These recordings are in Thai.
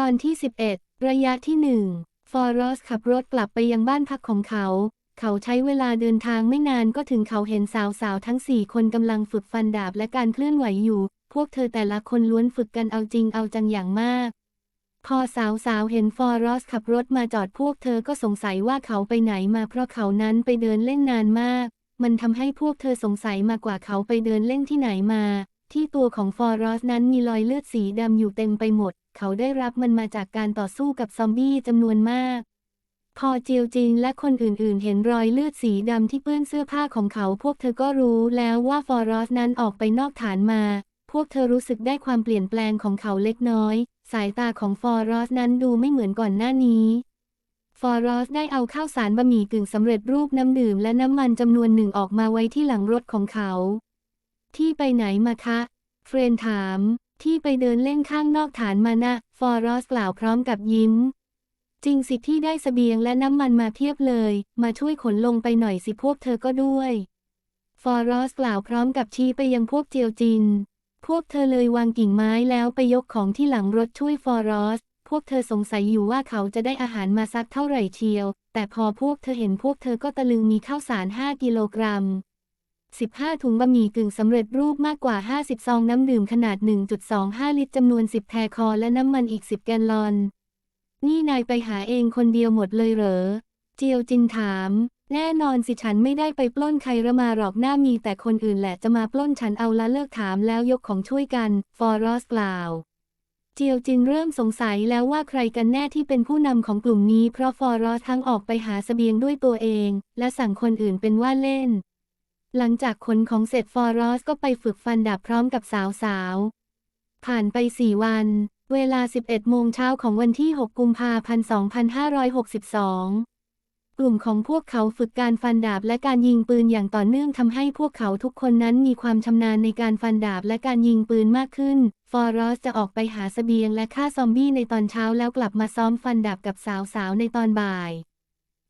ตอนที่ 11 ระยะที่หนึ่งฟอรอสขับรถกลับไปยังบ้านพักของเขา เขาใช้เวลาเดินทางไม่นานก็ถึงเขาเห็นสาวๆ ทั้งสี่คนกำลังฝึกฟันดาบและการเคลื่อนไหวอยู่ พวกเธอแต่ละคนล้วนฝึกกันเอาจริงเอาจังอย่างมาก พอสาวๆ เห็นฟอรอสขับรถมาจอดพวกเธอก็สงสัยว่าเขาไปไหนมาเพราะเขานั้นไปเดินเล่นนานมาก มันทำให้พวกเธอสงสัยมากกว่าเขาไปเดินเล่นที่ไหนมา ที่ตัวของฟอรอสนั้นมีรอยเลือดสีดำอยู่เต็มไปหมด เขาได้รับมันมาจากการต่อสู้กับซอมบี้จำนวนมาก พอเจียวจินและคนอื่นๆ เห็นรอยเลือดสีดำที่เปื้อนเสื้อผ้าของเขา พวกเธอก็รู้แล้วว่าฟอรอสนั้นออกไปนอกฐานมา พวกเธอรู้สึกได้ความเปลี่ยนแปลงของเขาเล็กน้อย สายตาของฟอรอสนั้นดูไม่เหมือนก่อนหน้านี้ฟอรอสได้เอาข้าวสารบะหมี่กึ่งสำเร็จรูปน้ำดื่มและน้ำมันจำนวนหนึ่งออกมาไว้ที่หลังรถของเขา ที่ไปไหนมาคะ เฟรนถาม ที่ไปเดินเล่นข้างนอกฐานมานะ ฟอรอสกล่าวพร้อมกับยิ้ม จริงสิที่ได้สเสบียงและน้ำมันมาเพียบเลย มาช่วยขนลงไปหน่อยสิพวกเธอก็ด้วย ฟอรอสกล่าวพร้อมกับชี้ไปยังพวกเจียวจิน พวกเธอเลยวางกิ่งไม้แล้วไปยกของที่หลังรถช่วยฟอรอส พวกเธอสงสัยอยู่ว่าเขาจะได้อาหารมาสักเท่าไหร่เชียว แต่พอพวกเธอเห็นพวกเธอก็ตะลึงมีข้าวสาร5กิโลกรัม 15 ถุงบะหมี่กึ่งสำเร็จรูปมากกว่า 50 ซองน้ำดื่มขนาด 1.25 ลิตรจำนวน 10 แพคอและน้ำมันอีก 10 แกลลอน นี่นายไปหาเองคนเดียวหมดเลยเหรอ เจียวจินถาม แน่นอนสิฉันไม่ได้ไปปล้นใครระมาหรอกหน้ามีแต่คนอื่นแหละจะมาปล้นฉันเอาละเลิกถามแล้วยกของช่วยกัน ฟอรอสกล่าว เจียวจินเริ่มสงสัยแล้วว่าใครกันแน่ที่เป็นผู้นำของกลุ่มนี้เพราะฟอรอสทั้งออกไปหาสเสบียงด้วยตัวเอง และสั่งคนอื่นเป็นว่าเล่น หลังจากขนของเสร็จฟอรอสก็ไปฝึกฟันดาบพร้อมกับสาวๆ ผ่านไปสี่วัน เวลา 11 โมงเช้าของวันที่ 6 กุมภาพันธ์ 2562 กลุ่มของพวกเขาฝึกการฟันดาบและการยิงปืนอย่างต่อเนื่องทำให้พวกเขาทุกคนนั้นมีความชำนาญในการฟันดาบและการยิงปืนมากขึ้น ฟอรอสจะออกไปหาสเสบียงและฆ่าซอมบี้ในตอนเช้าแล้วกลับมาซ้อมฟันดาบกับสาวๆ ในตอนบ่าย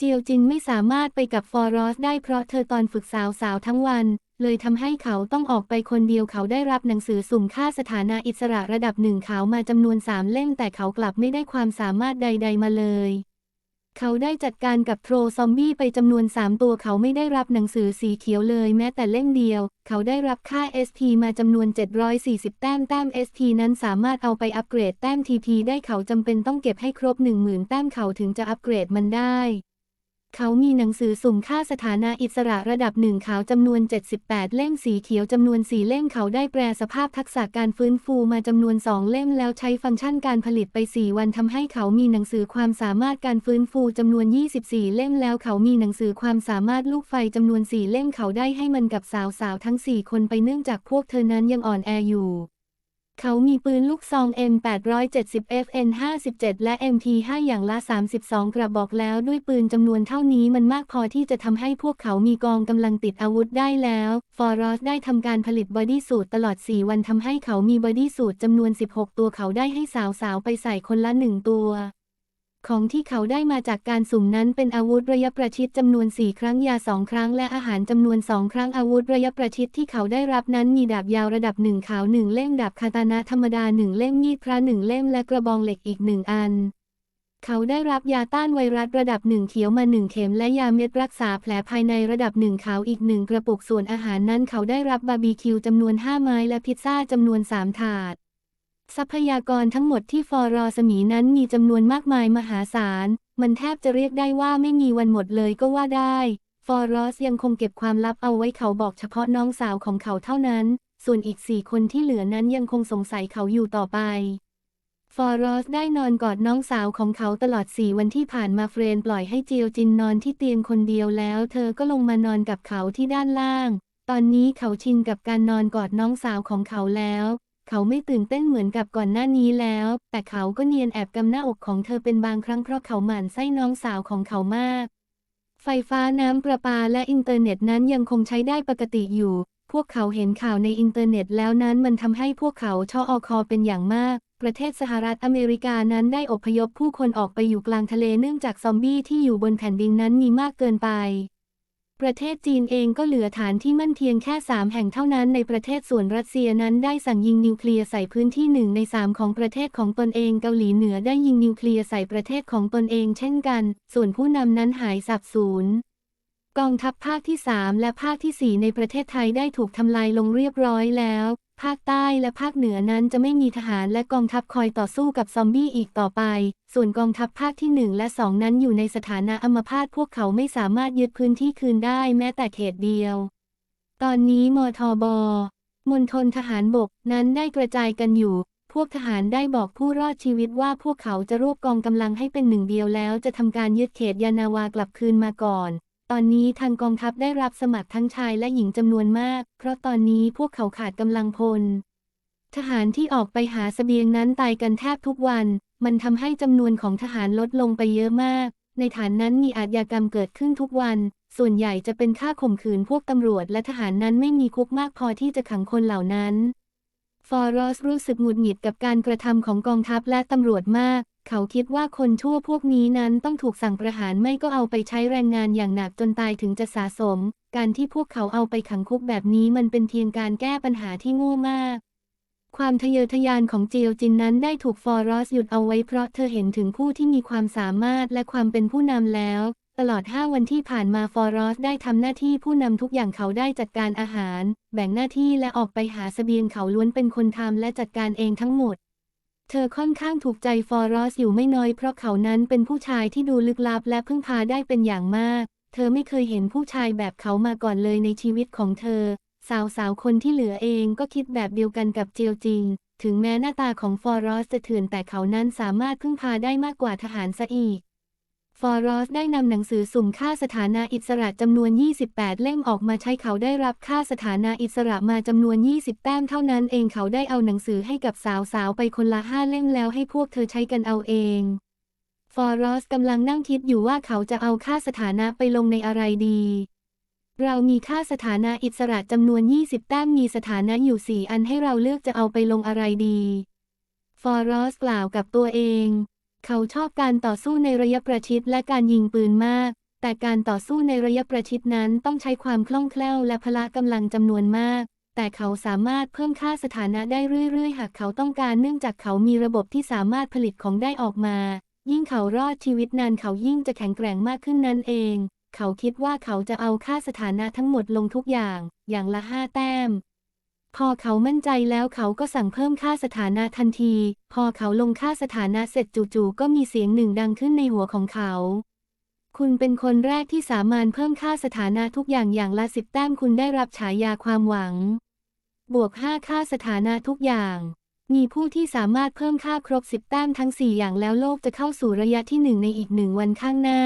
เจียวจินไม่สามารถไปกับฟอรอสได้เพราะเธอตอนฝึกสาวๆทั้งวัน เลยทำให้เขาต้องออกไปคนเดียวเขาได้รับหนังสือสุ่มค่าสถานะอิสระระดับหนึ่งเขามาจำนวนสามเล่มแต่เขากลับไม่ได้ความสามารถใด ๆ มาเลย เขาได้จัดการกับโทรซอมบี้ไปจำนวน3ตัวเขาไม่ได้รับหนังสือสีเขียวเลยแม้แต่เล่มเดียว เขาได้รับค่า ST มาจำนวน 740 แต้มแต้ม ST นั้นสามารถเอาไปอัปเกรดแต้ม TP ได้เขาจำเป็นต้องเก็บให้ครบ 10,000 แต้มเขาถึงจะอัปเกรดมันได้ เขามีหนังสือสุ่มค่าสถานะอิสระระดับหนึ่งขาวจำนวน 78 เล่มสีเขียวจำนวน 4 เล่มเขาได้แปลสภาพทักษะการฟื้นฟูมาจำนวน 2 เล่มแล้วใช้ฟังก์ชันการผลิตไป 4 วันทำให้เขามีหนังสือความสามารถการฟื้นฟูจำนวน 24 เล่มแล้วเขามีหนังสือความสามารถลูกไฟจำนวน 4 เล่มเขาได้ให้มันกับสาวๆทั้ง 4 คนไปเนื่องจากพวกเธอนั้นยังอ่อนแออยู่ เขามีปืนลูกซอง M870 FN 57 และ MP5 อย่างละ 32 กระบอกแล้วด้วยปืนจำนวนเท่านี้มันมากพอที่จะทำให้พวกเขามีกองกำลังติดอาวุธได้แล้ว ฟอรอสได้ทำการผลิตบอดี้สูตรตลอด 4 วันทำให้เขามีบอดี้สูตรจำนวน 16 ตัวเขาได้ให้สาวๆ ไปใส่คนละ 1 ตัว ของที่เขาได้มาจากการสุ่มนั้นเป็นอาวุธระยะประชิดจำนวน 4 ครั้งยา 2 ครั้ง และอาหารจำนวน 2 ครั้งอาวุธระยะประชิดที่เขาได้รับนั้นมีดาบยาวระดับหนึ่งขาวหนึ่งเล่มดาบคาตานะธรรมดาหนึ่งเล่มมีดพระหนึ่งเล่มและกระบองเหล็กอีกหนึ่งอัน เขาได้รับยาต้านไวรัสระดับหนึ่งเขียวมาหนึ่งเข็มและยาเม็ดรักษาแผลภายในระดับหนึ่งขาวอีกหนึ่งกระปุกส่วนอาหารนั้นเขาได้รับบาร์บีคิวจำนวน5ไม้และพิซซ่าจำนวน3ถาด ทรัพยากรทั้งหมดที่ฟอรอสมีนั้นมีจำนวนมากมายมหาศาล มันแทบจะเรียกได้ว่าไม่มีวันหมดเลยก็ว่าได้ ฟอรอสยังคงเก็บความลับเอาไว้เขาบอกเฉพาะน้องสาวของเขาเท่านั้น ส่วนอีกสี่คนที่เหลือนั้นยังคงสงสัยเขาอยู่ต่อไป ฟอรอสได้นอนกอดน้องสาวของเขาตลอดสี่วันที่ผ่านมาเฟรนปล่อยให้เจียวจินนอนที่เตียงคนเดียวแล้ว เธอก็ลงมานอนกับเขาที่ด้านล่าง ตอนนี้เขาชินกับการนอนกอดน้องสาวของเขาแล้ว เขาไม่ตื่นเต้นเหมือนกับก่อนหน้านี้แล้ว แต่เขาก็เนียนแอบกำหน้าอกของเธอเป็นบางครั้งเพราะเขาหมั่นไส้น้องสาวของเขามาก ไฟฟ้าน้ำประปาและอินเทอร์เน็ตนั้นยังคงใช้ได้ปกติอยู่ พวกเขาเห็นข่าวในอินเทอร์เน็ตแล้วนั้นมันทำให้พวกเขาชออคอเป็นอย่างมาก ประเทศสหรัฐอเมริกานั้นได้อพยพผู้คนออกไปอยู่กลางทะเลเนื่องจากซอมบี้ที่อยู่บนแผ่นดินนั้นมีมากเกินไป ประเทศจีนเองก็เหลือฐานที่มั่นเพียงแค่ 3 แห่งเท่านั้นในประเทศส่วนรัสเซียนั้นได้สั่งยิงนิวเคลียร์ใส่พื้นที่หนึ่งใน 3 ของประเทศของตนเองเกาหลีเหนือได้ยิงนิวเคลียร์ใส่ประเทศของตนเองเช่นกัน ส่วนผู้นำนั้นหายสับสูญกองทัพภาคที่ 3 และภาคที่ 4 ในประเทศไทยได้ถูกทำลายลงเรียบร้อยแล้ว ภาคใต้และภาคเหนือนั้นจะไม่มีทหารและกองทัพคอยต่อสู้กับซอมบี้อีกต่อไป ส่วนกองทัพภาคที่ 1 และ 2 นั้นอยู่ในสถานะอัมพาตพวกเขาไม่สามารถยึดพื้นที่คืนได้แม้แต่เขตเดียว ตอนนี้มทบมณฑลทหารบกนั้นได้กระจายกันอยู่ พวกทหารได้บอกผู้รอดชีวิตว่าพวกเขาจะรวบกองกำลังให้เป็นหนึ่งเดียวแล้ว จะทำการยึดเขตยานาวากลับคืนมาก่อน ตอนนี้ทางกองทัพได้รับสมัครทั้งชายและหญิงจำนวนมาก เพราะตอนนี้พวกเขาขาดกำลังพลทหารที่ออกไปหาสเสบียงนั้นตายกันแทบทุกวัน มันทำให้จำนวนของทหารลดลงไปเยอะมาก ในฐานนั้นมีอาชญากรรมเกิดขึ้นทุกวัน ส่วนใหญ่จะเป็นค่าข่มขืนพวกตำรวจและทหารนั้นไม่มีคุกมากพอที่จะขังคนเหล่านั้น ฟอรอสรู้สึกหงุดหงิดกับการกระทำของกองทัพและตำรวจมาก เขาคิดว่าคนชั่วพวกนี้นั้นต้องถูกสั่งประหารไม่ก็เอาไปใช้แรงงานอย่างหนักจนตายถึงจะสะสม การที่พวกเขาเอาไปขังคุกแบบนี้มันเป็นเพียงการแก้ปัญหาที่โง่มาก ความทะเยอทะยานของเจียวจินนั้นได้ถูกฟอรอสหยุดเอาไว้เพราะเธอเห็นถึงผู้ที่มีความสามารถและความเป็นผู้นำแล้ว ตลอด 5 วันที่ผ่านมาฟอรอสได้ทำหน้าที่ผู้นำทุกอย่างเขาได้จัดการอาหาร แบ่งหน้าที่และออกไปหาสเสบียงเขาล้วนเป็นคนทำและจัดการเองทั้งหมด เธอค่อนข้างถูกใจฟอรอสอยู่ไม่น้อยเพราะเขานั้นเป็นผู้ชายที่ดูลึกลับและพึ่งพาได้เป็นอย่างมาก เธอไม่เคยเห็นผู้ชายแบบเขามาก่อนเลยในชีวิตของเธอ สาวๆ คนที่เหลือเองก็คิดแบบเดียวกันกับเจียวจิง ถึงแม้หน้าตาของฟอรอสจะเถื่อนแต่เขานั้นสามารถพึ่งพาได้มากกว่าทหารซะอีก ฟอรอสได้นำหนังสือสุ่มค่าสถานะอิสระจำนวน 28 เล่มออกมาใช้เขาได้รับค่าสถานะอิสระมาจำนวน 20 แต้มเท่านั้นเองเขาได้เอาหนังสือให้กับสาวๆ ไปคนละห้าเล่มแล้วให้พวกเธอใช้กันเอาเองฟอรอสกำลังนั่งคิดอยู่ว่าเขาจะเอาค่าสถานะไปลงในอะไรดี เรามีค่าสถานะอิสระจำนวน 20 แต้มมีสถานะอยู่ 4 อันให้เราเลือกจะเอาไปลงอะไรดี ฟอรอสกล่าวกับตัวเอง เขาชอบการต่อสู้ในระยะประชิดและการยิงปืนมาก แต่การต่อสู้ในระยะประชิดนั้นต้องใช้ความคล่องแคล่วและพละกำลังจำนวนมาก แต่เขาสามารถเพิ่มค่าสถานะได้เรื่อยๆ หากเขาต้องการเนื่องจากเขามีระบบที่สามารถผลิตของได้ออกมา ยิ่งเขารอดชีวิตนานเขายิ่งจะแข็งแกร่งมากขึ้นนั่นเอง เขาคิดว่าเขาจะเอาค่าสถานะทั้งหมดลงทุกอย่าง อย่างละห้าแต้ม พอเขามั่นใจแล้วเขาก็สั่งเพิ่มค่าสถานะทันที พอเขาลงค่าสถานะเสร็จจู่ๆก็มีเสียงหนึ่งดังขึ้นในหัวของเขา คุณเป็นคนแรกที่สามารถเพิ่มค่าสถานะทุกอย่างอย่างละสิบแต้มคุณได้รับฉายาความหวัง บวกห้าค่าสถานะทุกอย่างมีผู้ที่สามารถเพิ่มค่าครบสิบแต้มทั้งสี่อย่างแล้วโลกจะเข้าสู่ระยะที่หนึ่งในอีกหนึ่งวันข้างหน้า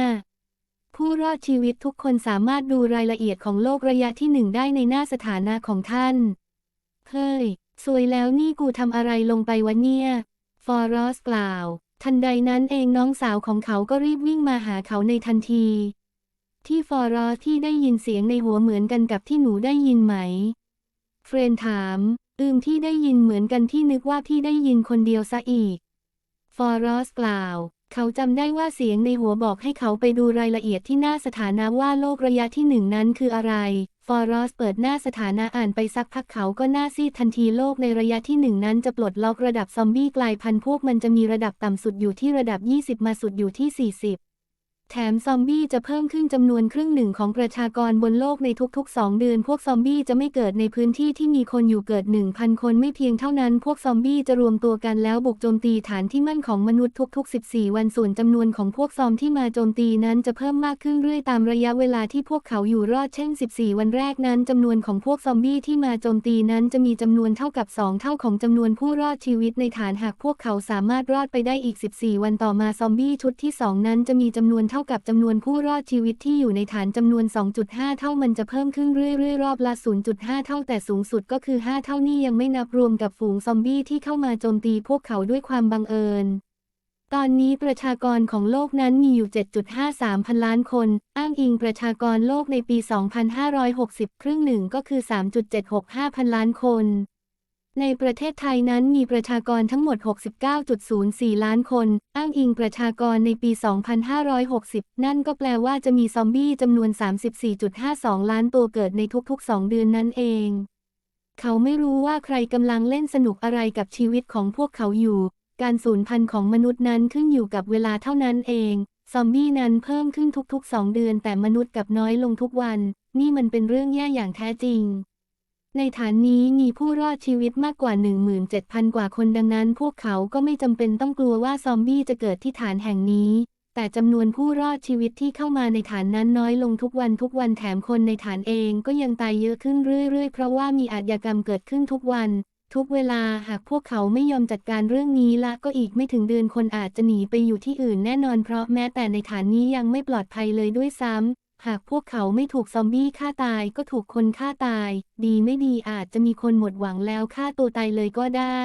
ผู้รอดชีวิตทุกคนสามารถดูรายละเอียดของโลกระยะที่หนึ่งได้ในหน้าสถานะของท่าน เฮ้ย สวยแล้วนี่กูทำอะไรลงไปวะเนี่ย ฟอรอสกล่าว ทันใดนั้นเองน้องสาวของเขาก็รีบวิ่งมาหาเขาในทันที ที่ฟอรอสที่ได้ยินเสียงในหัวเหมือนกันกับที่หนูได้ยินไหม เฟรนถาม อืมที่ได้ยินเหมือนกันที่นึกว่าพี่ได้ยินคนเดียวซะอีก ฟอรอสกล่าว เขาจำได้ว่าเสียงในหัวบอกให้เขาไปดูรายละเอียดที่หน้าสถานะว่าโลกระยะที่หนึ่งนั้นคืออะไร ฟอรอสเปิดหน้าสถานะอ่านไปสักพักเขาก็หน้าซีดทันทีโลกในระยะที่หนึ่งนั้นจะปลดล็อกระดับซอมบี้กลายพันธุ์พวกมันจะมีระดับต่ำสุดอยู่ที่ระดับ 20 มาสุดอยู่ที่ 40 แถมซอมบี้จะเพิ่มขึ้นจำนวนครึ่งหนึ่งของประชากรบนโลกในทุกๆ 2 เดือน พวกซอมบี้จะไม่เกิดในพื้นที่ที่มีคนอยู่เกิด 1,000 คนไม่เพียงเท่านั้น พวกซอมบี้จะรวมตัวกันแล้วบุกโจมตีฐานที่มั่นของมนุษย์ทุก ๆ 14 วันส่วนจำนวนของพวกซอมที่มาโจมตีนั้นจะเพิ่มมากขึ้นเรื่อยตามระยะเวลาที่พวกเขาอยู่รอดเช่น 14 วันแรกนั้นจำนวนของพวกซอมบี้ที่มาโจมตีนั้นจะมีจำนวนเท่ากับ 2 เท่าของจำนวนผู้รอดชีวิตในฐานหากพวกเขาสามารถรอดไปได้อีก 14 วันต่อมาซอมบี้ชุดที่ 2 นั้นจะมีจำนวนเท่าากับจำนวนผู้รอดชีวิตที่อยู่ในฐานจำนวน 2.5 เท่ามันจะเพิ่มขึ้นเรื่อยๆ รอบละ 0.5 เท่าแต่สูงสุดก็คือ 5 เท่านี้ยังไม่นับรวมกับฝูงซอมบี้ที่เข้ามาโจมตีพวกเขาด้วยความบังเอิญ ตอนนี้ประชากรของโลกนั้นมีอยู่ 7.53 พันล้านคน อ้างอิงประชากรโลกในปี 2560 ครึ่งหนึ่งก็คือ 3.765 พันล้านคน ในประเทศไทยนั้นมีประชากรทั้งหมด 69.04 ล้านคน อ้างอิงประชากรในปี 2560 นั่นก็แปลว่าจะมีซอมบี้จำนวน 34.52 ล้านตัวเกิดในทุกๆ 2 เดือนนั่นเอง เขาไม่รู้ว่าใครกำลังเล่นสนุกอะไรกับชีวิตของพวกเขาอยู่ การสูญพันธุ์ของมนุษย์นั้นขึ้นอยู่กับเวลาเท่านั้นเอง ซอมบี้นั้นเพิ่มขึ้นทุกๆ 2 เดือน แต่มนุษย์กลับน้อยลงทุกวัน นี่มันเป็นเรื่องแย่อย่างแท้จริง ในฐานนี้มีผู้รอดชีวิตมากกว่า 17,000 กว่าคนดังนั้น พวกเขาก็ไม่จำเป็นต้องกลัวว่าซอมบี้จะเกิดที่ฐานแห่งนี้ แต่จำนวนผู้รอดชีวิตที่เข้ามาในฐานนั้นน้อยลงทุกวันทุกวันแถมคนในฐานเองก็ยังตายเยอะขึ้นเรื่อยๆ เพราะว่ามีอาชญากรรมเกิดขึ้นทุกวัน ทุกเวลาหากพวกเขาไม่ยอมจัดการเรื่องนี้ละก็อีกไม่ถึงเดือนคนอาจจะหนีไปอยู่ที่อื่นแน่นอนเพราะแม้แต่ในฐานนี้ยังไม่ปลอดภัยเลยด้วยซ้ำ หากพวกเขาไม่ถูกซอมบี้ฆ่าตายก็ถูกคนฆ่าตาย ดีไม่ดีอาจจะมีคนหมดหวังแล้วฆ่าตัวตายเลยก็ได้